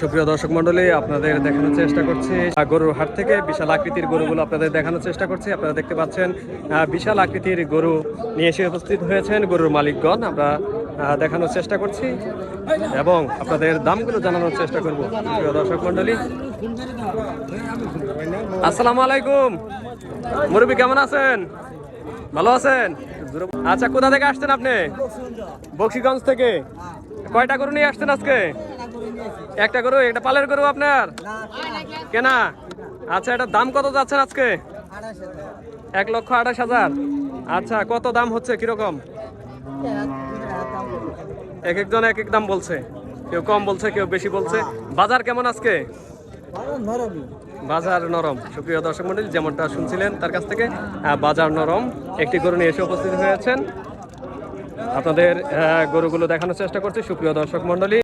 সুপ্রিয় দর্শক মন্ডলী আপনাদের দেখানোর চেষ্টা করছি। গরুর হাট থেকে বিশাল আকৃতির গরুগুলো আপনাদের দেখানোর চেষ্টা করছি। আপনারা দেখতে পাচ্ছেন বিশাল আকৃতির গরু নিয়ে এসে উপস্থিত হয়েছেন গরুর মালিকগণ। আমরা দেখানোর চেষ্টা করছি এবং আপনাদের দামগুলো জানানোর চেষ্টা করব। প্রিয় দর্শক মন্ডলী আসসালামু আলাইকুম। মুরব্বী, কেমন আছেন? ভালো আছেন? আচ্ছা কোথা থেকে আসছেন আপনি? বক্সিগঞ্জ থেকে। কয়টা গরু নিয়ে আসছেন আজকে? একটা গরু, একটা পালের গরু আপনার? কেনা? আচ্ছা এটার দাম কত যাচ্ছেন আজকে? এক লক্ষ আঠাশ হাজার। আচ্ছা কত দাম হচ্ছে? কীরকম? এক একজন এক এক দাম বলছে। কেউ কম বলছে কেউ বেশি বলছে। বাজার কেমন আজকে? বাজার নরম। সুপ্রিয় দর্শক মন্ডলী যেমনটা শুনছিলেন তার কাছ থেকে বাজার নরম। একটি গরু নিয়ে এসে উপস্থিত হয়েছেন আপনাদের গরুগুলো দেখানোর চেষ্টা করছি সুপ্রিয় দর্শক মন্ডলী